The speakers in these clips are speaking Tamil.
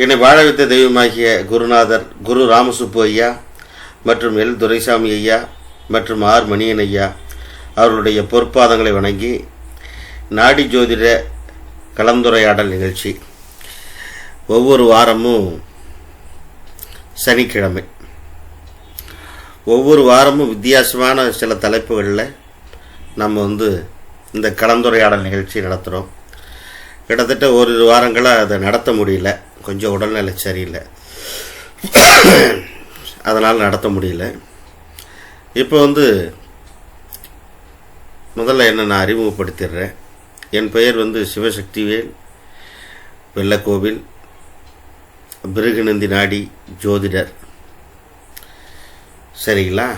என்னை வாழ வைத்த தெய்வமாகிய குருநாதர் குரு ராமசுப்பு ஐயா மற்றும் எல் துரைசாமி ஐயா மற்றும் ஆர் மணியன் ஐயா அவர்களுடைய பொற்பாதங்களை வணங்கி நாடி ஜோதிட கலந்துரையாடல் நிகழ்ச்சி. ஒவ்வொரு வாரமும் சனிக்கிழமை. ஒவ்வொரு வாரமும் வித்தியாசமான சில தலைப்புகளில் நம்ம வந்து இந்த கலந்துரையாடல் நிகழ்ச்சி நடத்துகிறோம் கிட்டத்தட்ட ஒரு வாரங்களாக அதை நடத்த முடியல. கொஞ்சம் உடல்நிலை சரியில்லை. அதனால் நடத்த முடியல. இப்போ வந்து முதல்ல என்ன நான் அறிமுகப்படுத்திடுறேன். என் பெயர் வந்து சிவசக்திவேல் வெள்ளக்கோவில் பிருகுநந்தி நாடி ஜோதிடர். சரிங்களா?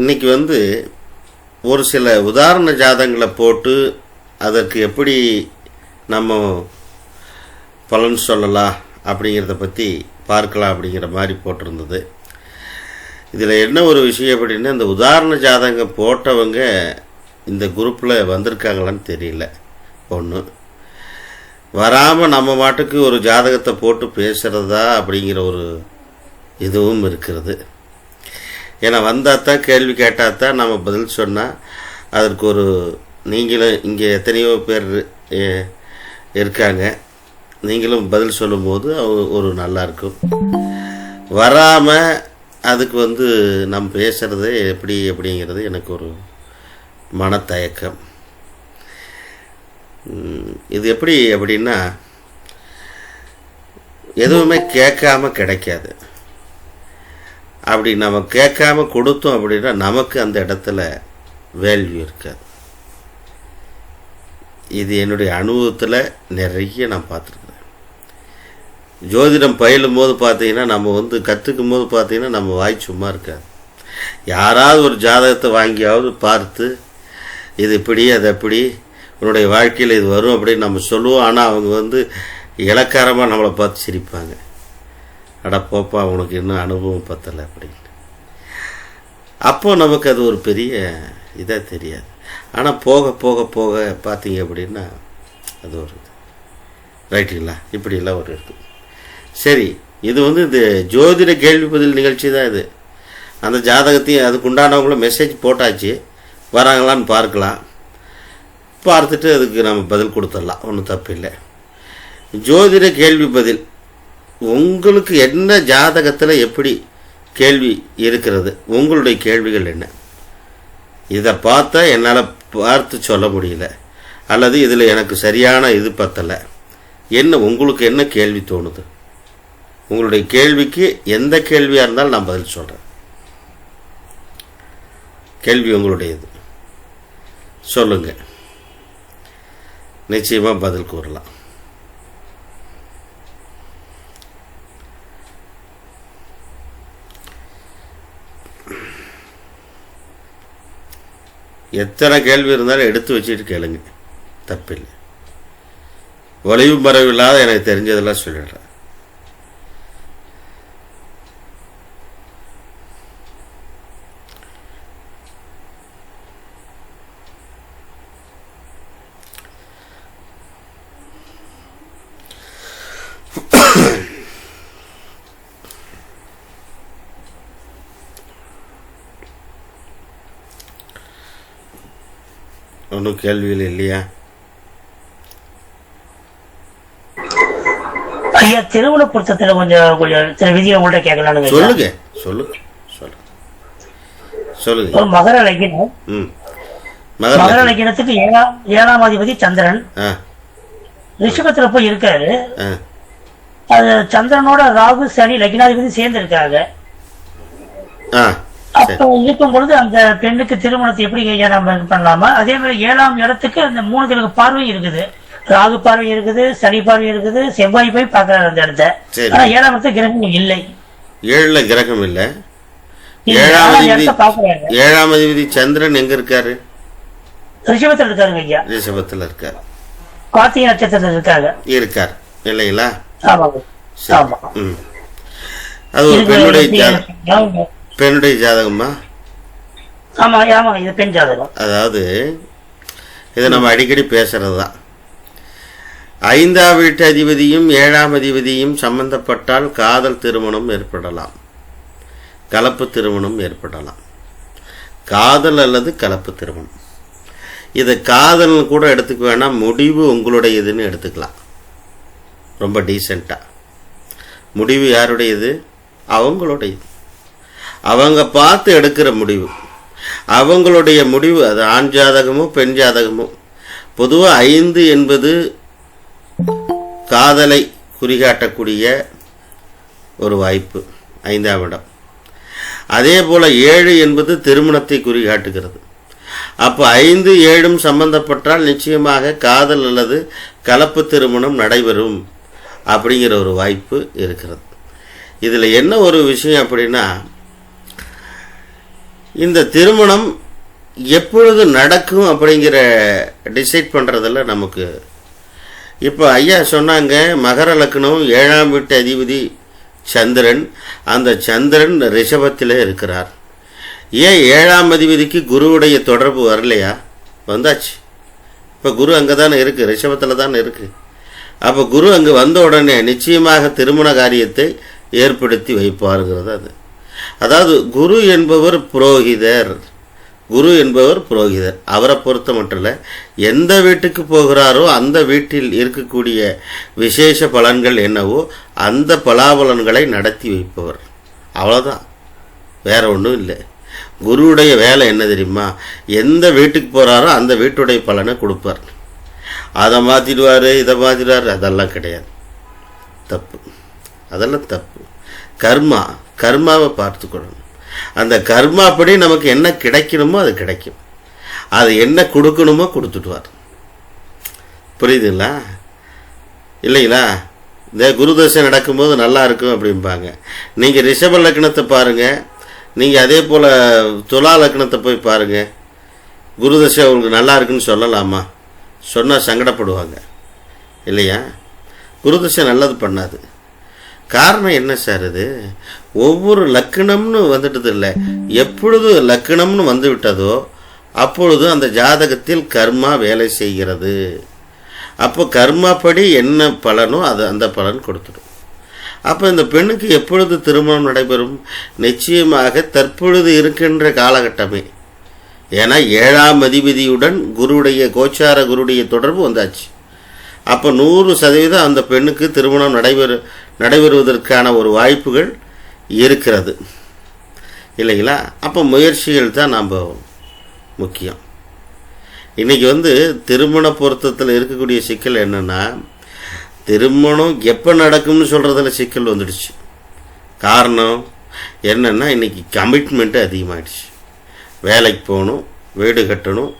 இன்னைக்கு வந்து ஒரு சில உதாரண ஜாதங்களை போட்டு அதற்கு எப்படி நம்ம பலன் சொல்லலாம் அப்படிங்கிறத பற்றி பார்க்கலாம் அப்படிங்கிற மாதிரி போட்டிருந்தது. இதில் என்ன ஒரு விஷயம் அப்படின்னா இந்த உதாரண ஜாதகம் போட்டவங்க இந்த குரூப்பில் வந்திருக்காங்களான்னு தெரியல. ஒன்று வராமல் நம்ம மாட்டுக்கு ஒரு ஜாதகத்தை போட்டு பேசுகிறதா அப்படிங்கிற ஒரு இதுவும் இருக்கிறது. ஏன்னா வந்தால் தான் கேள்வி கேட்டால் தான் நம்ம பதில் சொன்னால் அதற்கு ஒரு நீங்களும் இங்கே எத்தனையோ பேர் இருக்காங்க. நீங்களும் பதில் சொல்லும்போது ஒரு நல்லா இருக்கும் வராமல் அதுக்கு வந்து நம்ம பேசுகிறது எப்படி அப்படிங்கிறது எனக்கு ஒரு மனத்தயக்கம். இது எப்படி அப்படின்னா எதுவுமே கேட்காம கிடைக்காது. அப்படி நம்ம கேட்காம கொடுத்தோம் அப்படின்னா நமக்கு அந்த இடத்துல வேல்யூ இருக்காது. இது என்னுடைய அனுபவத்தில் நிறைய நான் பார்த்துருக்குறேன் ஜோதிடம் பயிலும் போது பார்த்தீங்கன்னா நம்ம வந்து கற்றுக்கும் போது பார்த்தீங்கன்னா நம்ம வாய் சும்மா இருக்காது. யாராவது ஒரு ஜாதகத்தை வாங்கியாவது பார்த்து இது இப்படி அது அப்படி உன்னுடைய வாழ்க்கையில் இது வரும் அப்படின்னு நம்ம சொல்லுவோம். ஆனால் அவங்க வந்து இலக்காரமாக நம்மளை பார்த்து சிரிப்பாங்க. அட போப்பா உனக்கு இன்னும் அனுபவம் பத்தலை அப்படின்னு. அப்போ நமக்கு அது ஒரு பெரிய இதாக தெரியாது. ஆனால் போக போக போக பார்த்தீங்க அப்படின்னா அது ஒரு இது. ரைட்டுங்களா? இப்படியெல்லாம் ஒரு இருக்குது சரி இது வந்து இந்த ஜோதிட கேள்வி பதில் நிகழ்ச்சி தான் இது. அந்த ஜாதகத்தையும் அதுக்கு உண்டானவங்களும் மெசேஜ் போட்டாச்சு. வராங்களான்னு பார்க்கலாம். பார்த்துட்டு அதுக்கு நம்ம பதில் கொடுத்துடலாம். ஒன்றும் தப்பு இல்லை ஜோதிட கேள்வி பதில். உங்களுக்கு என்ன ஜாதகத்தில் எப்படி கேள்வி இருக்கிறது? உங்களுடைய கேள்விகள் என்ன? இதை பார்த்தா என்னால் பார்த்து சொல்ல முடியல. அல்லது இதில் எனக்கு சரியான இது பத்தலை. என்ன உங்களுக்கு என்ன கேள்வி தோணுது? உங்களுடைய கேள்விக்கு எந்த கேள்வியாக இருந்தாலும் நான் பதில் சொல்கிறேன் கேள்வி உங்களுடையது. சொல்லுங்கள் நிச்சயமாக பதில் கூறலாம். எத்தனை கேள்வி இருந்தாலும் எடுத்து வச்சுட்டு கேளுங்க. தப்பில்லை. ஒளிவு மறைவில்லாத எனக்கு தெரிஞ்சதெல்லாம் சொல்லிடுறேன். ஒன்றும் கேள்விகள் இல்லையா? ஐயா திருமண பொருத்தத்துல கொஞ்சம் கொஞ்சம் சில விதியை உங்கள்ட்ட கேட்கலானுங்க ஐயா. சொல்லுங்க சொல்லுங்க சொல்லுங்க. சொல்லுங்க. மகர லக்கினம். மகர லக்கினத்துக்கு ஏழாம் ஏழாம் அதிபதி சந்திரன். ரிஷபத்துல போய் இருக்காரு. அது சந்திரனோட ராகு சனி லக்னாதிபதி சேர்ந்து இருக்காங்க அப்ப இருக்கும் பொழுது அந்த பெண்ணுக்கு திருமணத்தை எப்படி நம்ம பண்ணலாமா? அதே மாதிரி ஏழாம் இடத்துக்கு அந்த மூணு கிழக்கு பார்வை இருக்குது. ராகு பார்வை இருக்குது சனி பார்வை இருக்குது செவ்வாய் போய் பார்க்கறாரு அந்த இடத்த. ஆனா ஏழாம் இடத்துல கிரகம் இல்லை. ஏழில் கிரகம் இல்லை. ஏழாம் அதிபதி ஏழாம் அதிபதி சந்திரன் எங்க இருக்காரு? ரிஷபத்துல இருக்காருங்க ஐயா. ரிஷபத்தில் இருக்கார். கார்த்திகை நட்சத்திரத்துல இருக்காங்க இருக்கார். இல்லைங்களா? ஆமாங்க. ஆமா. அது ஒரு பெண்ணுடைய. பெண்ணுடைய ஜாதகமா ஆமா ஆமாங்க இது பெண் ஜாதகம். அதாவது இதை நம்ம அடிக்கடி பேசுறது தான் ஐந்தாம் வீட்டு அதிபதியும் ஏழாம் அதிபதியும் சம்பந்தப்பட்டால் காதல் திருமணம் ஏற்படலாம். கலப்பு திருமணம் ஏற்படலாம். காதல் அல்லது கலப்பு திருமணம். இதை காதல்னு கூட எடுத்துக்க வேணாம் முடிவு உங்களுடையதுன்னு எடுத்துக்கலாம். ரொம்ப டீசெண்டாக முடிவு யாருடையது? அவங்களுடையது. அவங்க பார்த்து எடுக்கிற முடிவு. அவங்களுடைய முடிவு அது ஆண் ஜாதகமோ பெண் ஜாதகமோ. பொதுவாக ஐந்து என்பது காதலை குறிகாட்டக்கூடிய ஒரு வாய்ப்பு ஐந்தாம் இடம். அதே போல் ஏழு என்பது திருமணத்தை குறிகாட்டுகிறது. அப்போ ஐந்து ஏழும் சம்பந்தப்பட்டால் நிச்சயமாக காதல் அல்லது கலப்பு திருமணம் நடைபெறும் அப்படிங்கிற ஒரு வாய்ப்பு இருக்கிறது. இதில் என்ன ஒரு விஷயம் அப்படின்னா இந்த திருமணம் எப்பொழுது நடக்கும் அப்படிங்கிற டிசைட் பண்ணுறதில் நமக்கு இப்போ ஐயா சொன்னாங்க மகர லக்னம் ஏழாம் வீட்டு அதிபதி சந்திரன். அந்த சந்திரன் ரிஷபத்தில் இருக்கிறார். ஏன் ஏழாம் அதிபதிக்கு குருவுடைய தொடர்பு வரலையா? வந்தாச்சு. இப்போ குரு அங்கே தானே இருக்குது ரிஷபத்தில் தானே இருக்குது அப்போ குரு அங்கே வந்த உடனே நிச்சயமாக திருமண காரியத்தை ஏற்படுத்தி வைப்பாருங்கிறது அது. அதாவது குரு என்பவர் புரோகிதர். குரு என்பவர் புரோகிதர். அவரை பொறுத்த மட்டும் இல்லை எந்த வீட்டுக்கு போகிறாரோ அந்த வீட்டில் இருக்கக்கூடிய விசேஷ பலன்கள் என்னவோ அந்த பலாபலன்களை நடத்தி வைப்பவர். அவ்வளோதான் வேற ஒன்றும் இல்லை. குருவுடைய வேலை என்ன தெரியுமா? எந்த வீட்டுக்கு போகிறாரோ அந்த வீட்டுடைய பலனை கொடுப்பார். அதை மாற்றிடுவார் இதை மாற்றிடுவார் அதெல்லாம் கிடையாது. தப்பு. அதெல்லாம் தப்பு. கர்மா கர்மாவை பார்த்துக்கொள்ளணும் அந்த கர்மாப்படி நமக்கு என்ன கிடைக்கணுமோ அது கிடைக்கும். அது என்ன கொடுக்கணுமோ கொடுத்துட்டுவார் புரியுதுங்களா? இல்லைங்களா? இந்த குருதசை நடக்கும்போது நல்லா இருக்கும் அப்படிம்பாங்க. நீங்கள் ரிஷப லக்னத்தை பாருங்கள் நீங்கள் அதே போல் துலா லக்னத்தை போய் பாருங்கள் குருதசை உங்களுக்கு நல்லா இருக்குன்னு சொல்லலாமா? சொன்னால் சங்கடப்படுவாங்க. இல்லையா? குருதசை நல்லது பண்ணாது. காரணம் என்ன சார் இது ஒவ்வொரு லக்கணம்னு வந்துட்டது இல்லை எப்பொழுது லக்கணம்னு வந்து விட்டதோ அப்பொழுது அந்த ஜாதகத்தில் கர்மா வேலை செய்கிறது. அப்போ கர்மாப்படி என்ன பலனோ அது அந்த பலன் கொடுத்துடும். அப்போ இந்த பெண்ணுக்கு எப்பொழுது திருமணம் நடைபெறும்? நிச்சயமாக தற்பொழுது இருக்கின்ற காலகட்டமே. ஏன்னா ஏழாம் அதிபதியுடன் குருவுடைய கோச்சார குருடைய தொடர்பு வந்தாச்சு. அப்போ நூறு சதவீதம் அந்த பெண்ணுக்கு திருமணம் நடைபெறும் நடைபெறுவதற்கான ஒரு வாய்ப்புகள் இருக்கிறது. இல்லைங்களா? அப்போ முயற்சிகள் தான் நாம் முக்கியம். இன்றைக்கி வந்து திருமண பொருத்தத்தில் இருக்கக்கூடிய சிக்கல் என்னென்னா திருமணம் எப்போ நடக்கும்னு சொல்கிறதுல சிக்கல் வந்துடுச்சு. காரணம் என்னென்னா இன்றைக்கி கமிட்மெண்ட்டு அதிகமாகிடுச்சு வேலைக்கு போகணும் வீடு கட்டணும்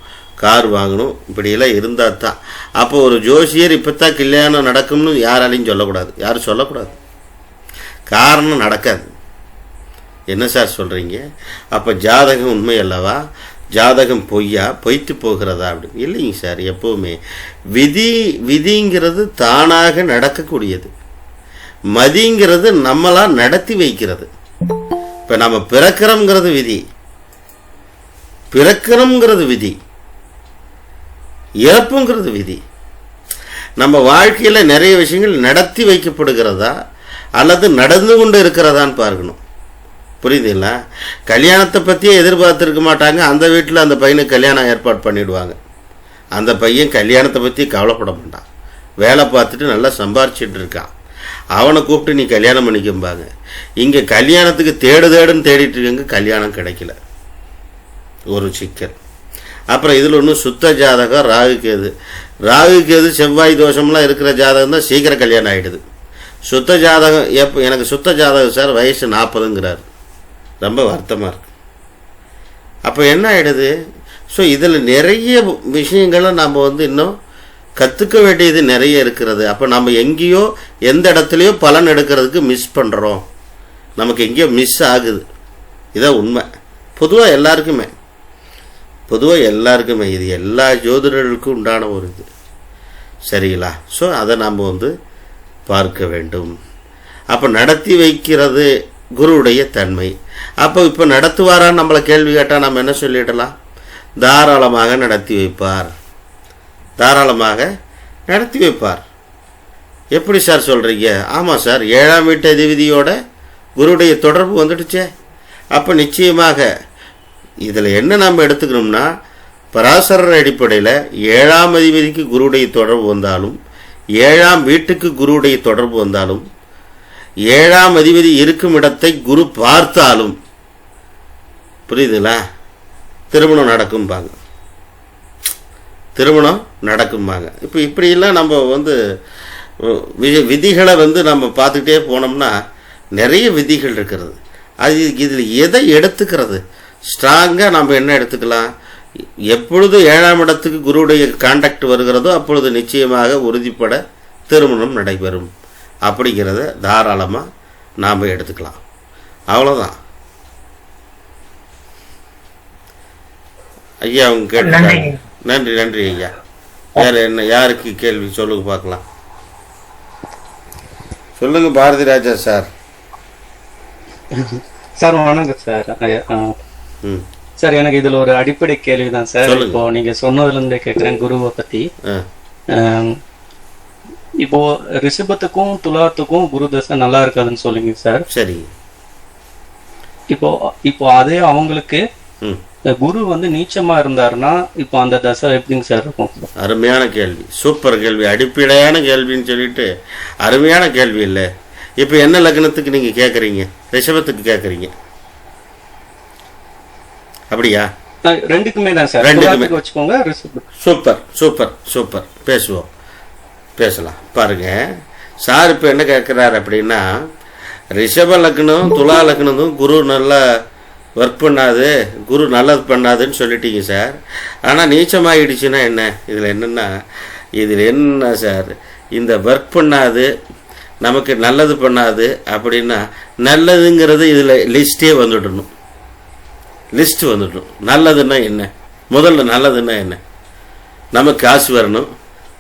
கார் வாங்கணும் இப்படியெல்லாம் இருந்தால் தான். அப்போ ஒரு ஜோசியர் இப்போ தான் கல்யாணம் நடக்கும்னு யாராலையும் சொல்லக்கூடாது. யாரும் சொல்லக்கூடாது. காரணம் நடக்காது. என்ன சார் சொல்கிறீங்க அப்போ ஜாதகம் உண்மை அல்லவா? ஜாதகம் பொய்யா? பொய்த்து போகிறதா? அப்படி. இல்லைங்க சார் எப்போவுமே விதி விதிங்கிறது தானாக நடக்கக்கூடியது. மதிங்கிறது நம்மளாக நடத்தி வைக்கிறது. இப்போ நம்ம பிறக்கிறோங்கிறது விதி. பிறக்கிறோங்கிறது விதி. இறப்புங்கிறது விதி. நம்ம வாழ்க்கையில் நிறைய விஷயங்கள் நடத்தி வைக்கப்படுகிறதா அல்லது நடந்து கொண்டு இருக்கிறதான்னு பார்க்கணும். புரியுதுங்களா? கல்யாணத்தை பற்றியே எதிர்பார்த்துருக்க மாட்டாங்க. அந்த வீட்டில் அந்த பையனுக்கு கல்யாணம் ஏற்பாடு பண்ணிவிடுவாங்க அந்த பையன் கல்யாணத்தை பற்றி கவலைப்பட மாட்டான். வேலை பார்த்துட்டு நல்லா சம்பாரிச்சிட்டு இருக்கான். அவனை கூப்பிட்டு நீ கல்யாணம் பண்ணிக்கும்பாங்க. இங்கே கல்யாணத்துக்கு தேடு தேடுன்னு தேடிட்டு இருக்கங்க கல்யாணம் கிடைக்கல. ஒரு சிக்கல். அப்புறம் இதில் ஒன்று சுத்த ஜாதகம் ராகு கேது. ராகு கேது செவ்வாய் தோஷம்லாம் இருக்கிற ஜாதகம் தான் சீக்கிரம் கல்யாணம் ஆகிடுது சுத்த ஜாதகம் எப்போ எனக்கு சுத்த ஜாதகம் சார் வயசு நாற்பதுங்கிறார். ரொம்ப வருத்தமாக இருக்கு. அப்போ என்ன ஆகிடுது ஸோ இதில் நிறைய விஷயங்களை நம்ம வந்து இன்னும் கற்றுக்க வேண்டியது நிறைய இருக்கிறது. அப்போ நம்ம எங்கேயோ எந்த இடத்துலையோ பலன் எடுக்கிறதுக்கு மிஸ் பண்ணுறோம் நமக்கு எங்கேயோ மிஸ் ஆகுது. இதான் உண்மை. பொதுவாக எல்லாருக்குமே. பொதுவாக எல்லாருக்குமே இது எல்லா ஜோதிடர்களுக்கும் உண்டான ஒரு இது. சரிங்களா? ஸோ அதை நாம் வந்து பார்க்க வேண்டும். அப்போ நடத்தி வைக்கிறது குருவுடைய தன்மை. அப்போ இப்போ நடத்துவாரான்னு நம்மளை கேள்வி கேட்டால் நம்ம என்ன சொல்லிடலாம்? தாராளமாக நடத்தி வைப்பார். தாராளமாக நடத்தி வைப்பார். எப்படி சார் சொல்கிறீங்க ஆமாம் சார் ஏழாம் வீட்டு அதிபதியோட குருடைய தொடர்பு வந்துடுச்சே. அப்போ நிச்சயமாக இதில் என்ன நம்ம எடுத்துக்கணும்னா பராசரர் அடிப்படையில் ஏழாம் அதிபதிக்கு குருடைய தொடர்பு வந்தாலும் ஏழாம் வீட்டுக்கு குருடைய தொடர்பு வந்தாலும் ஏழாம் அதிபதி இருக்கும் இடத்தை குரு பார்த்தாலும் புரியுதுங்களா திருமணம் நடக்கும்பாங்க. திருமணம் நடக்கும்பாங்க. இப்போ இப்படியெல்லாம் நம்ம வந்து வி- விதிகளை வந்து நம்ம பார்த்துக்கிட்டே போனோம்னா நிறைய விதிகள் இருக்கிறது. அது இதில் எதை எடுத்துக்கிறது? ஸ்ட்ராங்காக நம்ம என்ன எடுத்துக்கலாம்? எப்பொழுது ஏழாம் இடத்துக்கு குருவுடைய காண்டாக்ட் வருகிறதோ அப்பொழுது நிச்சயமாக உறுதிப்பட திருமணம் நடைபெறும். அப்படிங்கிறத தாராளமாக நாம் எடுத்துக்கலாம். அவ்வளோதான் ஐயா அவங்க கேட்டுட்டாங்க நன்றி. நன்றி நன்றி ஐயா. வேற என்ன யாருக்கு கேள்வி? சொல்லுங்க பார்க்கலாம். சொல்லுங்க பாரதி ராஜா சார். சார் வணக்கம் சார். சார் எனக்கு இதுல ஒரு அடிப்படை கேள்விதான் சார். இப்போ நீங்க சொன்னதுல இருந்தே கேக்குறேன் குருவை பத்தி. இப்போ ரிஷபத்துக்கும் துலாத்துக்கும் குரு தசை நல்லா இருக்காதுன்னு சொல்லுங்க சார். சரி. இப்போ இப்போ அதே அவங்களுக்கு குரு வந்து நீச்சமா இருந்தாருன்னா இப்போ அந்த தசை எப்படிங்க சார் இருக்கும்? அருமையான கேள்வி. சூப்பர் கேள்வி. அடிப்படையான கேள்வின்னு சொல்லிட்டு அருமையான கேள்வி இல்லை. இப்போ என்ன லக்னத்துக்கு நீங்கள் கேட்குறீங்க? ரிஷபத்துக்கு கேட்குறீங்க. அப்படியா? ரெண்டுக்குமே தான் சார். ரெண்டுக்குமே. வச்சுக்கோங்க சூப்பர் சூப்பர் சூப்பர். பேசுவோம். பேசலாம். பாருங்க. சார் இப்போ என்ன கேட்குறாரு அப்படின்னா ரிஷப லக்னம் துலா லக்னதும் குரு நல்லா ஒர்க் பண்ணாது குரு நல்லது பண்ணாதுன்னு சொல்லிட்டீங்க சார். ஆனால் நீச்சமாகிடுச்சுன்னா என்ன? இதில் என்னென்னா இதில் என்ன சார்? இந்த ஒர்க் பண்ணாது நமக்கு நல்லது பண்ணாது அப்படின்னா நல்லதுங்கிறது இதில் லிஸ்ட்டே வந்துடணும். லிஸ்ட் வந்துடும் நல்லதுன்னா என்ன? முதல்ல நல்லதுன்னா என்ன? நமக்கு காசு வரணும்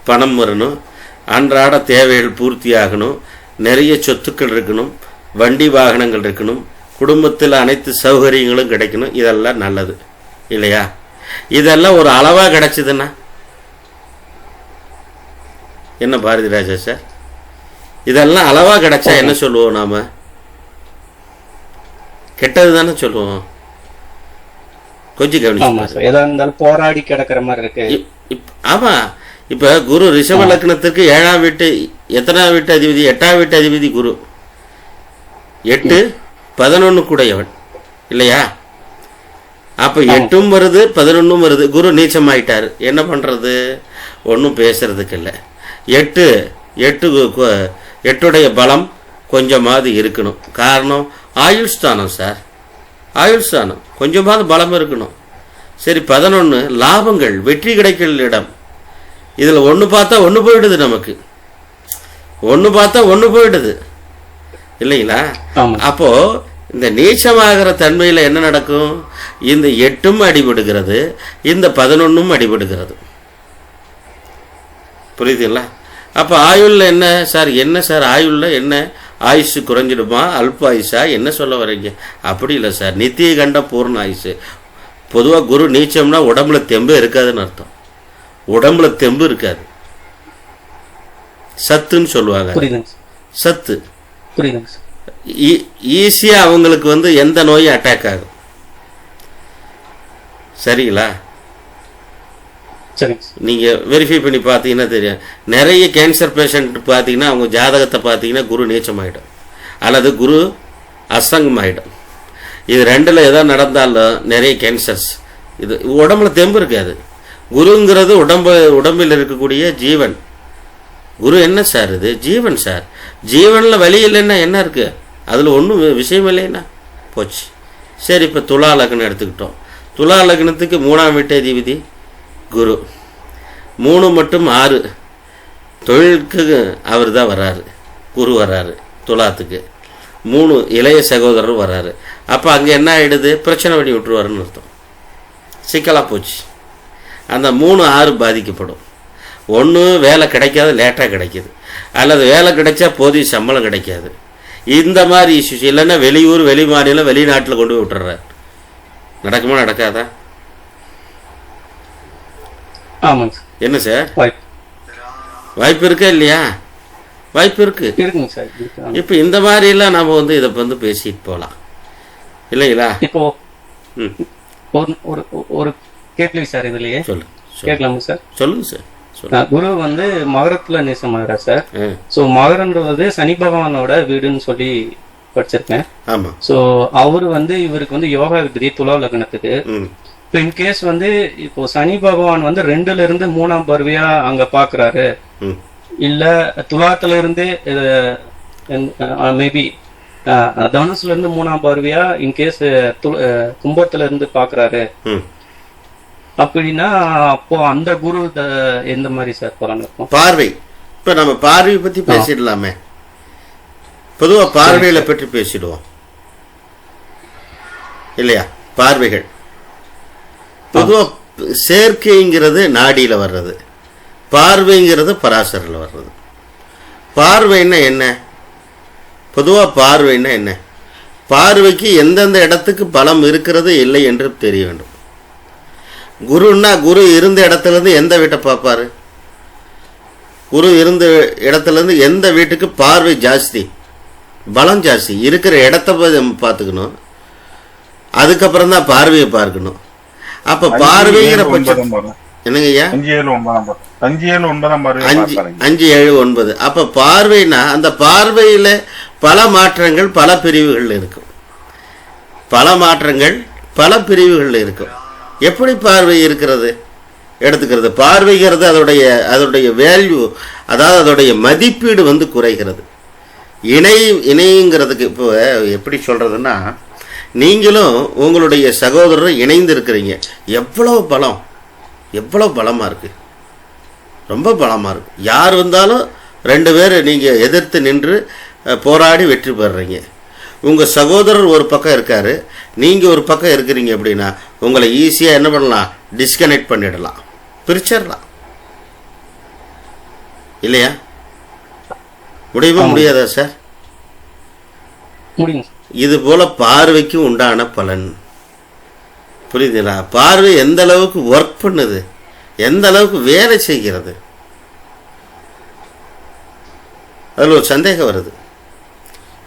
பணம் வரணும் அன்றாட தேவைகள் பூர்த்தியாகணும் நிறைய சொத்துக்கள் இருக்கணும் வண்டி வாகனங்கள் இருக்கணும் குடும்பத்தில் அனைத்து சௌகரியங்களும் கிடைக்கணும் இதெல்லாம் நல்லது. இல்லையா? இதெல்லாம் ஒரு அளவாக கிடைச்சதுன்னா? என்ன பாரதி ராஜா சார்? இதெல்லாம் அளவாக கிடைச்சா என்ன சொல்லுவோம் நாம்? கெட்டது தானே சொல்லுவோம். கொஞ்சம் கவனிச்சு எதா இருந்தாலும் போராடி கிடக்குற மாதிரி இருக்கு. ஆமா. இப்ப குரு ரிஷப லக்னத்துக்கு ஏழாம் வீட்டு எத்தனாம் வீட்டு அதிபதி எட்டாம் வீட்டு அதிபதி குரு? எட்டு பதினொன்னு கூடையவன். இல்லையா? அப்ப எட்டும் வருது பதினொன்னும் வருது. குரு நீச்சமாயிட்டாரு. என்ன பண்றது? ஒன்றும் பேசுறதுக்கு இல்லை. எட்டு எட்டு எட்டுடைய பலம் கொஞ்சமாவது இருக்கணும். காரணம் ஆயுள் ஸ்தானம் சார் ஆயுள் ஸ்தானம் கொஞ்சமாவது பலம் இருக்கணும். சரி பதினொன்று லாபங்கள் வெற்றி கிடைக்கிற இடம். இதில் ஒன்று பார்த்தா ஒன்று போயிடுது நமக்கு. ஒன்று பார்த்தா ஒன்று போயிடுது. இல்லைங்களா? அப்போ இந்த நீச்சமாகிற தன்மையில் என்ன நடக்கும்? இந்த எட்டும் அடிபடுகிறது இந்த பதினொன்றும் அடிபடுகிறது. புரியுதுங்களா? அப்போ ஆயுளில் என்ன? சார் என்ன சார்? ஆயுளில் என்ன? ஆயுசு குறைஞ்சிடுமா? அல்ப ஆயுஷா என்ன சொல்ல வர்றீங்க அப்படி இல்லை சார். நித்திய கண்ட பூர்ண ஆயுசு. பொதுவாக குரு நீச்சம்னா உடம்புல தெம்பு இருக்காதுன்னு அர்த்தம். உடம்புல தெம்பு இருக்காது. சத்துன்னு சொல்லுவாங்க சத்து. ஈஸியாக அவங்களுக்கு வந்து எந்த நோயும் அட்டாக் ஆகும் சரிங்களா? சரிங்க நீங்கள் வெரிஃபை பண்ணி பார்த்தீங்கன்னா தெரியும். நிறைய கேன்சர் பேஷண்ட் பார்த்தீங்கன்னா அவங்க ஜாதகத்தை பார்த்தீங்கன்னா குரு நீச்சமாயிடும். அல்லது குரு அசங்கமாயிடும். இது ரெண்டில் எதோ நடந்தாலும் நிறைய கேன்சர்ஸ் இது உடம்புல தெம்பு இருக்காது. குருங்கிறது உடம்பு உடம்பில் இருக்கக்கூடிய ஜீவன். குரு என்ன சார் இது? ஜீவன் சார். ஜீவனில் வழி இல்லைன்னா என்ன இருக்குது அதில் ஒன்றும் விஷயம் இல்லைன்னா போச்சு. சரி இப்போ துலா லக்னம் எடுத்துக்கிட்டோம். துலா லக்னத்துக்கு மூணாம் வீட்டை அதிபதி குரு. மூணு மட்டும் ஆறு. தொழிலுக்கு அவர் தான் வராரு. குரு வராரு துலாத்துக்கு. மூணு இளைய சகோதரர் வராரு. அப்போ அங்கே என்ன ஆகிடுது பிரச்சனை பண்ணி விட்டுருவாருன்னு அர்த்தம். சிக்கலாக போச்சு. அந்த மூணு ஆறு பாதிக்கப்படும். ஒன்று வேலை கிடைக்காது லேட்டாக கிடைக்கிது. அல்லது வேலை கிடைச்சா போதிய சம்பளம் கிடைக்காது. இந்த மாதிரி இஷ்யூஸ் இல்லைன்னா வெளியூர் வெளி மாநிலம் வெளிநாட்டில் கொண்டு போய் விட்டுறாரு. நடக்குமா நடக்காதா? ஆமாங்க சார். என்ன சார்? வாய்ப்பு. வாய்ப்பு இருக்கா இல்லையா? வாய்ப்பு இருக்கு. இருக்குங்க சார் இருக்கு. இப்போ இந்த மாதிரிலாம் நம்ம வந்து இதை வந்து பேசிட்டு போகலாம். இல்லைங்களா? இப்போ ம். ஒரு ஒரு ஒரு கேட்கலைங்க சார் இதுலயே. சொல்லு சொல்லு கேட்கலாமா சார்? சொல்லுங்க சார் சொல்லுங்க. அஹ் குரு வந்து மகரத்துல நேசமாகிறா சார். ஆ. ஸோ மகரன்றது சனி பகவானோட வீடுன்னு சொல்லி படிச்சிருக்கேன். ஆமாம் ஸோ அவரு வந்து இவருக்கு வந்து யோகா விகுதி துலா லக்னத்துக்கு ம். இப்போ இன்கேஸ் வந்து இப்போ சனி பகவான் வந்து ரெண்டுல இருந்து மூணாம் பருவியா அங்க பாக்குறாரு. இல்ல துலாத்துல இருந்து மேபி தனுசுல இருந்து மூணாம் பார்வையா இன்கேஸ் கும்பத்துல இருந்து பாக்குறாரு. அப்படின்னா அப்போ அந்த குரு எந்த மாதிரி சார் பலன் இருக்கும்? பார்வை. இப்போ நம்ம பார்வையை பற்றி பேசிடலாமே. பொதுவாக பார்வைகளை பற்றி பேசிடுவோம். இல்லையா? பார்வைகள். பொதுவாக சேர்க்கைங்கிறது நாடியில் வர்றது. பார்வைங்கிறது பராசரில் வர்றது. பார்வைன்னா என்ன? பொதுவாக பார்வைன்னா என்ன? பார்வைக்கு எந்தெந்த இடத்துக்கு பலம் இருக்கிறது இல்லை என்று தெரிய வேண்டும். குருன்னா குரு இருந்த இடத்துலேருந்து எந்த வீட்டை பார்ப்பாரு? குரு இருந்த இடத்துலேருந்து எந்த வீட்டுக்கு பார்வை ஜாஸ்தி? பலம் ஜாஸ்தி. இருக்கிற இடத்த பார்த்துக்கணும். அதுக்கப்புறம் தான் பார்வையை பார்க்கணும். அப்ப பார்வைங்கிற பட்சம் என்னங்க ஐயா? அஞ்சு ஏழு ஒன்பதாம் அஞ்சு ஏழு ஒன்பதாம் பாரு அஞ்சு அஞ்சு ஏழு ஒன்பது. அப்ப பார்வைனா அந்த பார்வையில பல மாற்றங்கள் பல பிரிவுகள் இருக்கும். பல மாற்றங்கள் பல பிரிவுகள் இருக்கும். எப்படி பார்வை இருக்கிறது? எடுத்துக்கிறது. பார்வைங்கிறது அதோடைய அதோடைய வேல்யூ அதாவது அதோடைய மதிப்பீடு வந்து குறைகிறது. இணை இணைங்கிறதுக்கு இப்போ எப்படி சொல்கிறதுன்னா நீங்களும் உங்களுடைய சகோதரரும் இணைந்து இருக்கிறீங்க எவ்வளோ பலம்? எவ்வளோ பலமாக இருக்குது ரொம்ப பலமாக இருக்கும் யார் வந்தாலும் ரெண்டு பேர் நீங்கள் எதிர்த்து நின்று போராடி வெற்றி பெறுறீங்க. உங்கள் சகோதரர் ஒரு பக்கம் இருக்கார். நீங்கள் ஒரு பக்கம் இருக்கிறீங்க அப்படின்னா உங்களை ஈஸியாக என்ன பண்ணலாம்? டிஸ்கனெக்ட் பண்ணிடலாம். பிரிச்சிடலாம். இல்லையா? முடியுமா? முடியாதா சார் முடியும் இதுபோல் பார்வைக்கு உண்டான பலன். புரியுதுங்களா? பார்வை எந்த அளவுக்கு ஒர்க் பண்ணுது? எந்த அளவுக்கு வேலை செய்கிறது? அதில் ஒரு சந்தேகம் வருது.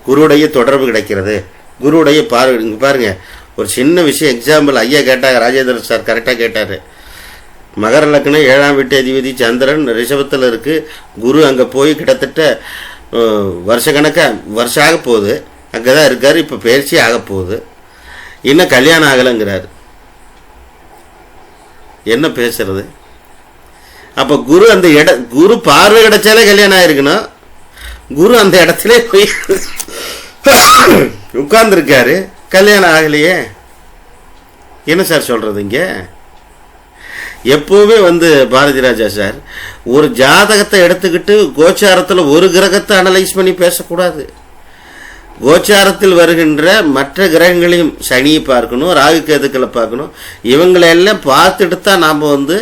குருவுடைய தொடர்பு கிடைக்கிறது. குருவுடைய பார்வை இங்கே பாருங்கள் ஒரு சின்ன விஷயம் எக்ஸாம்பிள் ஐயா கேட்டாங்க ராஜேந்திரன் சார் கரெக்டாக கேட்டார். மகர லக்னம் ஏழாம் வீட்டு அதிபதி சந்திரன் ரிஷபத்தில் இருக்குது குரு அங்கே போய் கிட்டத்தட்ட வருஷக்கணக்காக வருஷம் போகுது. அங்கே தான் இருக்கார் இப்போ பயிற்சி ஆக போகுது. இன்னும் கல்யாணம் ஆகலைங்கிறார். என்ன பேசுறது? அப்போ குரு அந்த இட குரு பார்வை கிடைச்சாலே கல்யாணம் ஆயிருக்கணும். குரு அந்த இடத்துல போய் உட்கார்ந்துருக்காரு. கல்யாணம் ஆகலையே. என்ன சார் சொல்கிறது இங்கே? எப்போவுமே வந்து பாரதி ராஜா சார் ஒரு ஜாதகத்தை எடுத்துக்கிட்டு கோச்சாரத்தில் ஒரு கிரகத்தை அனலைஸ் பண்ணி பேசக்கூடாது. கோச்சாரத்தில் வருகின்ற மற்ற கிரகங்களையும் சனியை பார்க்கணும் ராகு கேதுக்களை பார்க்கணும். இவங்களை எல்லாம் பார்த்துட்டு தான் நாம் வந்து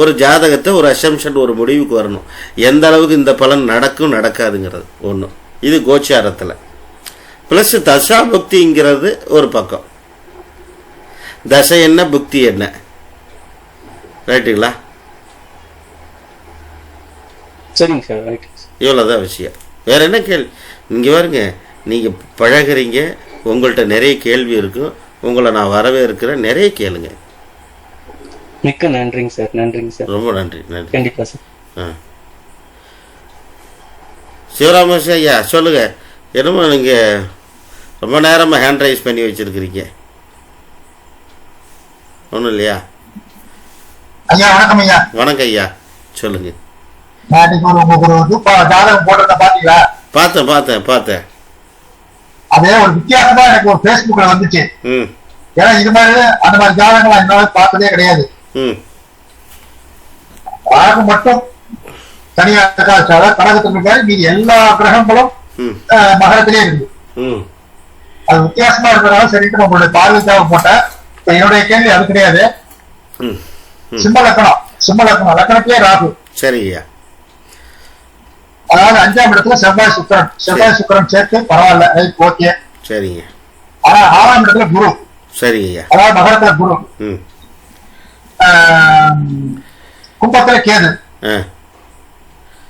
ஒரு ஜாதகத்தை ஒரு அசம்ஷன் ஒரு முடிவுக்கு வரணும். எந்த அளவுக்கு இந்த பலன் நடக்கும் நடக்காதுங்கிறது ஒன்று இது கோச்சாரத்தில். ப்ளஸ் தசா புக்திங்கிறது ஒரு பக்கம். தசை என்ன புக்தி என்ன? ரைட்டுங்களா? சரிங்க சார் இவ்வளோதான் விஷயம். வேற என்ன கேள்வி? இங்கே பாருங்க. நீங்கள் பழகுறீங்க உங்கள்கிட்ட நிறைய கேள்வி இருக்கும் உங்களை நான் வரவேற்கிறேன் நிறைய கேளுங்க. மிக்க நன்றிங்க சார் நன்றிங்க சார். ரொம்ப நன்றி நன்றி. கண்டிப்பா சார். ஆ. சிவராமேஷ் ஐயா சொல்லுங்க. என்னமோ நீங்கள் ரொம்ப நேரமாக ஹேண்ட் ரைஸ் பண்ணி வச்சுருக்கிறீங்க. ஒன்றும் இல்லையா? ஐயா வணக்கம் ஐயா. வணக்கம் ஐயா. சொல்லுங்க. பார்த்தேன் பார்த்தேன் பார்த்தேன். அதே ஒரு வித்தியாசமா எனக்கு ஒரு Facebookல வந்துச்சு. ஏன்னா இது மாதிரி அந்த மாதிரி ஜாதகங்கள் என்னால பார்த்ததே கிடையாது. ராகு மட்டும் தனியா இருக்கா? அதாவது கடகத்துல இருக்காரு மீதி எல்லா கிரகங்களும் மகரத்திலே இருக்குது ம். அது வித்தியாசமா இருக்கிறதால சரிட்டு உங்களுடைய பார்வைக்காக போட்டேன். இப்ப என்னுடைய கேள்வி அது கிடையாது. சிம்ம லக்கணம். சிம்ம லக்கணம். லக்கணத்திலே ராகு. சரி ஐயா. அதாவது அஞ்சாம் இடத்துல செவ்வாய் சுக்கரன். செவ்வாய் சுக்கரன் சேர்த்து பரவாயில்ல ரைட் ஓகே. சரிங்க. ஆனா ஆறாம் இடத்துல குரு. சரி ஐயா அதாவது மகரத்துல குரு. கும்பத்துல கேது.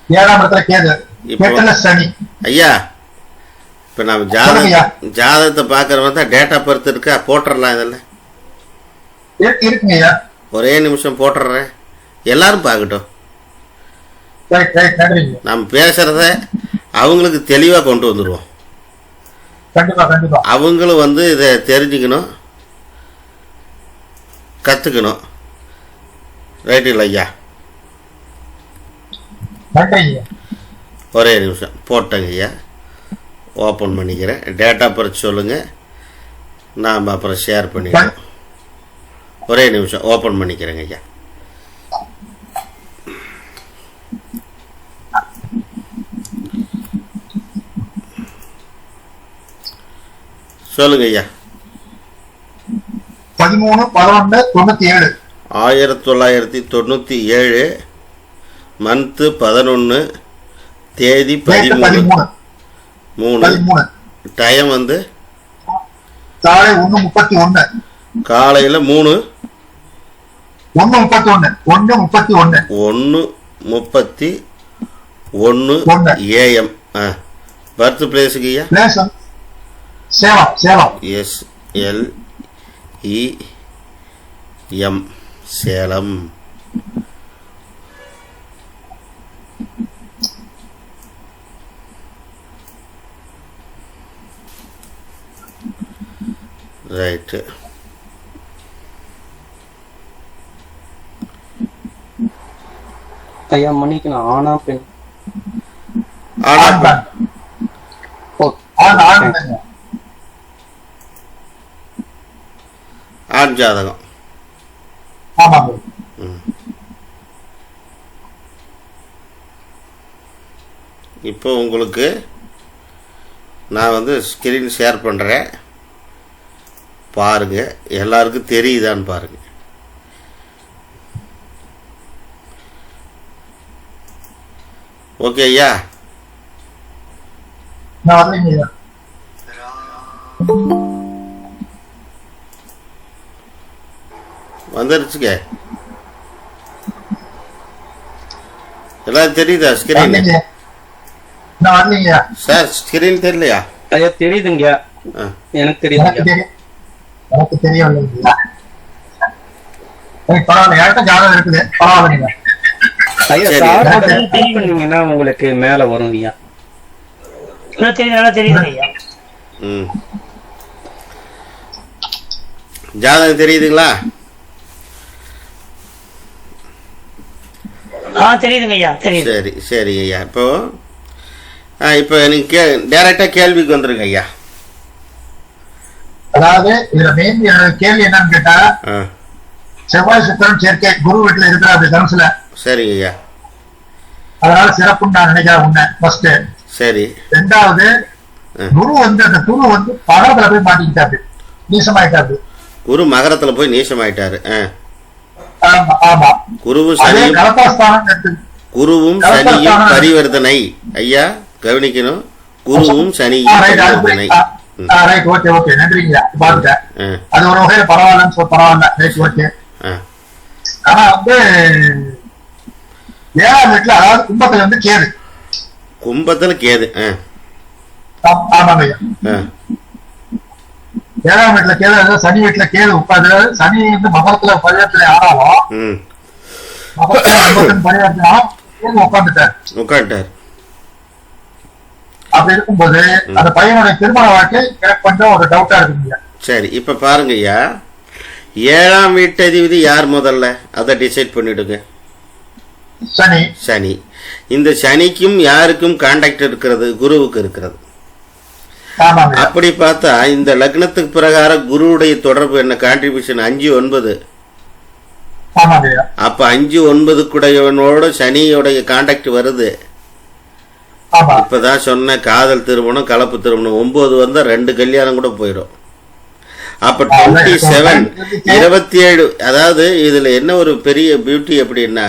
ஏழாம் இடத்துல கேது. எட்டுல சனி. ஐயா இப்போ நம்ம. ஜாதகம் ஜாதகத்தை பார்க்குறவங்க தான் டேட்டா பர்த் இருக்கா? போட்டுடலாம் இதெல்லாம். இருக்கு- இருக்குங்க ஐயா ஒரே நிமிஷம் போட்டுடுறேன் எல்லாரும் பார்க்கட்டும். நம்ம பேசுகிறத அவங்களுக்கு தெளிவாக கொண்டு வந்துடுவோம் அவங்களும் வந்து இதை தெரிஞ்சுக்கணும். கற்றுக்கணும் ரைட்டு இல்லை ஐயா? ஒரே நிமிஷம். போட்டேங்க ஐயா. ஓப்பன் பண்ணிக்கிறேன். டேட்டா பர்த் சொல்லுங்கள் நாம் அப்புறம் ஷேர் பண்ணிக்கிறோம் ஒரே நிமிஷம். ஓப்பன் பண்ணிக்கிறேங்க ஐயா. சொல்லுங்க ஐயா. பதிமூணு பதினொன்னு தொண்ணூத்தி ஏழு ஆயிரத்தி தொள்ளாயிரத்தி தொண்ணூற்றி ஏழு மந்த்து பதினொன்று தேதி பதிமூணு. மூணு. டைம் வந்து? காலை ஒண்ணு முப்பத்தி ஒண்ணு. காலையில் மூணு. ஒண்ணு முப்பத்தி ஒண்ணு. ஒண்ணு முப்பத்தி ஒண்ணு. ஒன்று முப்பத்தி ஒன்று. AM ah. பர்த் பிளேஸுக்கு ஐயா? Salem Salem S L E M Salem right ஐயா மன்னிக்கணும் ஆனா பெண் ஆனால் ஆண் தான். ஆண் ஜாதகம். இப்போ உங்களுக்கு நான் வந்து ஸ்க்ரீன் ஷேர் பண்ணுறேன் பாருங்கள் எல்லாருக்கும் தெரியுதான்னு பாருங்கள் ஓகே ஐயா? நான் வரலைங்க வந்துருச்சுங்க எல்லாம் தெரியுதா ஸ்க்ரீன். சார் ஸ்க்ரீன் தெரியலையா? ஐயா தெரியுதுங்க. எனக்கு எனக்கு தெரியுதுங்க. தெரியும் எனக்கு தெரியவில்லைங்க சரி, பரவாயில்ல யார்கிட்ட ஜாதகம் இருக்குது? பரவாயில்லைங்க ஐயா சரி. சார் கிளிக் பண்ணீங்கன்னா உங்களுக்கு மேல வரும் ஐயா. நல்லா தெரியுது நல்லா தெரியுது ஐயா. ம். ஜாதகம் தெரியுதுங்களா? ஆ தெரியுதுங்க ஐயா தெரியுது. சரி சரி ஐயா. இப்போ இப்போ நீங்கள் கே டேரெக்டாக கேள்விக்கு வந்துருங்க ஐயா. அதாவது இதுல மெயின் கேள்வி என்னன்னு கேட்டா செவ்வாய் சுக்கிரன் சேர்க்கை குரு வீட்டுல இருக்கிறாரு தனுசுல சரிங்க ஐயா. அதனால சிறப்புன்னு நான் நினைக்கிறேன் உன்ன ஃபர்ஸ்ட் சரி. ரெண்டாவது. குரு வந்து அந்த குரு வந்து பகலத்துல போய் மாட்டிக்கிட்டாரு. நீசமாயிட்டாரு. குரு மகரத்தில் போய் நீசமாயிட்டாரு. ஆ. குருவும் சனியும் குருவும். பரிவர்த்தனை. ஐயா கவனிக்கணும். குருவும் சனியும் பரிவர்த்தனை. ரைட் ஓகே ஓகே நன்றிங்க பாத்துட்டேன். ஆ. அது ஒரு வகையில பரவாயில்லன்னு சொல்ல பரவாயில்ல. ரைட் ஓகே ஆ. ஆனா வந்து ஏழாம் வீட்டுல அதாவது கும்பத்துல வந்து கேது. கும்பத்தில் கேது. ஆமாங்க ஐயா ஏழாம் வீட்டுல கேது சனி வீட்டுல கேது உட்காந்து சனி வந்து மகரத்துல பரிவர்த்தனை ஆனாலும் பரிவர்த்தனை கேது உட்காந்துட்டார். உட்காந்துட்டார். அப்படி இருக்கும்போது அந்த பையனுடைய திருமண வாழ்க்கை கொஞ்சம் ஒரு டவுட்டா இருக்குங்க சரி இப்போ பாருங்க ஐயா. ஏழாம் வீட்டதிபதி யார் முதல்ல? அதை டிசைட் பண்ணிடுங்க. சனி. சனி. இந்த சனிக்கும் யாருக்கும் காண்டாக்ட் இருக்கிறது? குருவுக்கு இருக்கிறது. அப்படி பார்த்தா இந்த லக்னத்துக்கு பிரகாரம் குருவுடைய தொடர்பு என்ன? கான்ட்ரிபியூஷன் அஞ்சு ஒன்பது. அப்போ அஞ்சு ஒன்பது கூடையவனோட சனியோடைய காண்டாக்ட் வருது. இப்பதான் சொன்ன காதல் திருமணம் கலப்பு திருமணம். ஒன்பது வந்தா ரெண்டு கல்யாணம் கூட போயிடும் அப்ப டுவெண்ட்டி செவன் இருபத்தி ஏழு அதாவது இதுல என்ன ஒரு பெரிய பியூட்டி அப்படின்னா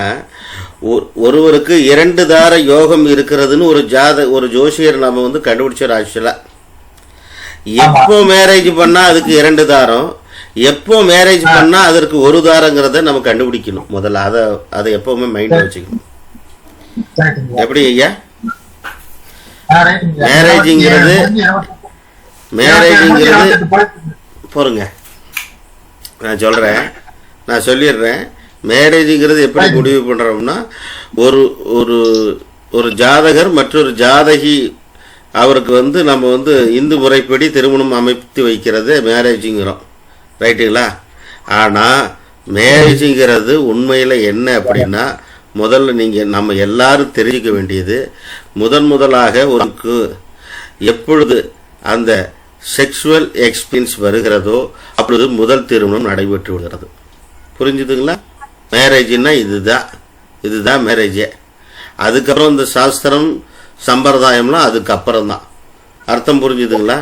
ஒருவருக்கு இரண்டு தார யோகம் இருக்கிறதுன்னு ஒரு ஜாத ஒரு ஜோசியர் நம்ம வந்து கண்டுபிடிச்சார் ஆக்சுவலா எப்போ மேரேஜ் பண்ணா அதுக்கு இரண்டு தாரம்? எப்போ மேரேஜ் பண்ணா அதற்கு ஒரு தாரங்கிறத நம்ம கண்டுபிடிக்கணும். முதல்ல அதை அதை எப்பவுமே மைண்ட்ல வச்சுக்கணும். எப்படி ஐயா. மேரேஜுங்கிறது மேரேஜுங்கிறது. பொறுங்க. நான் சொல்கிறேன் நான் சொல்லிடுறேன். மேரேஜுங்கிறது எப்படி முடிவு பண்ணுறோம்னா ஒரு ஒரு ஒரு ஜாதகர் மற்றொரு ஜாதகி அவருக்கு வந்து நம்ம வந்து இந்து முறைப்படி திருமணம் அமைத்து வைக்கிறது மேரேஜுங்கிறோம் ரைட்டுங்களா? ஆனால் மேரேஜுங்கிறது உண்மையில் என்ன அப்படின்னா முதல்ல நீங்கள் நம்ம எல்லாரும் தெரிஞ்சுக்க வேண்டியது முதன் முதலாக ஒருக்கு எப்பொழுது அந்த செக்ஷுவல் எக்ஸ்பீரியன்ஸ் வருகிறதோ அப்பொழுது முதல் திருமணம் நடைபெற்று விடுகிறது. புரிஞ்சுதுங்களா? மேரேஜ்னா இதுதான் இதுதான் மேரேஜே. அதுக்கப்புறம் இந்த சாஸ்திரம் சம்பிரதாயம்லாம் அதுக்கப்புறம் தான் அர்த்தம் புரிஞ்சுதுங்களா?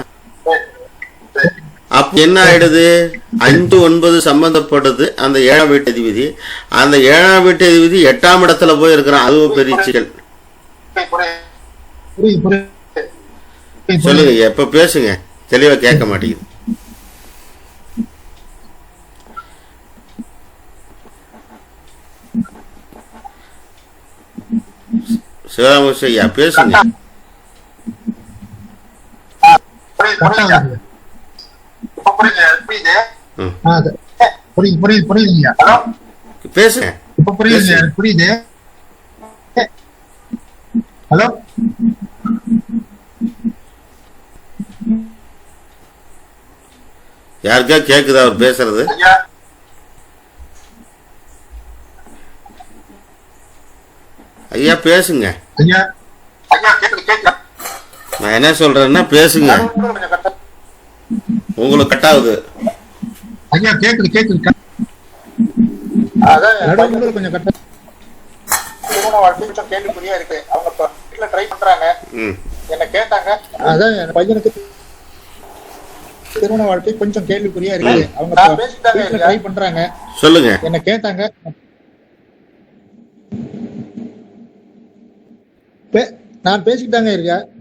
அப்ப என்ன ஆயிடுது? அஞ்சு ஒன்பது சம்பந்தப்படுது அந்த ஏழாம் வீட்டு அதிபதி. அந்த ஏழாம் வீட்டு அதிபதி எட்டாம் இடத்துல போய் இருக்கிறான் அதுவும் பெரிய சிக்கல். சொல்லுங்க எப்ப பேசுங்க. தெளிவா கேட்க மாட்டேங்குது. சிவராமகிருஷ்ண ஐயா பேசுங்க கரெக்டா இருக்கு. ம். புரியுது புரியுது புரியுதுங்க பேசுங்க இப்ப புரியுது எனக்கு புரியுது ஹலோ யாருக்கா கேக்குதா அவர் பேசுறது ஐயா பேசுங்க. ஐயா. நான் என்ன சொல்றேன்னா பேசுங்க. உங்களுக்கு கட்டாகுது ஐயா கேக்குது கேக்குது நடுவுல கொஞ்சம் வாழ்க்கை கொஞ்சம் கேள்விக்குறியா இருக்கு. அவங்க வீட்டுல ட்ரை பண்றாங்க. ம். என்ன கேட்டாங்க? அதான் என் பையனுக்கு திருமண வாழ்க்கை கொஞ்சம் கேள்விக்குறியா இருக்கு. அவங்க? ட்ரை பண்றாங்க. சொல்லுங்க. என்ன கேட்டாங்க? நான் பேசிக்கிட்டாங்க இருக்கேன்.